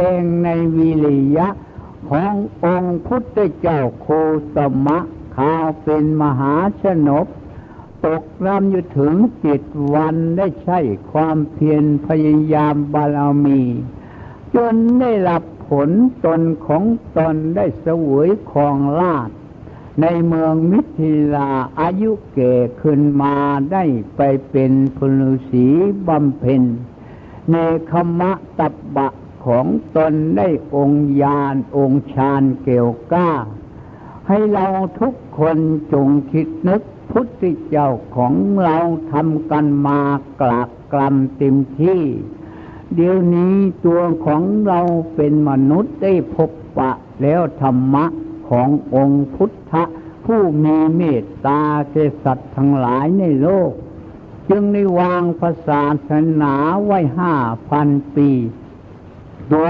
ดงในวิริยะ ขององค์พุทธเจ้าโคตมะข่าวเป็นมหาชนบตกรำอยู่ถึงจ็ดวันได้ใช้ความเพียรพยายามบารมี จนได้รับผลตนของตนได้เสวยของลาดในเมืองมิถิลาอายุเก่ขึ้นมาได้ไปเป็นพลุสีบำเพ็ญในคมะตับบะ ของตนได้องค์ญาณองค์ฌานเกี่ยวก้า ให้เราทุกคนจงคิดนึกพุทธเจ้าของเราทำกันมากลากกลำเต็มที่ เดี๋ยวนี้ตัวของเราเป็นมนุษย์ได้พบปะแล้วธรรมะขององค์พุทธะผู้มีเมตตาแก่สัตว์ทั้งหลายในโลก จึงได้วางภาษาศาสนาไว้ห้าพันปี ตัว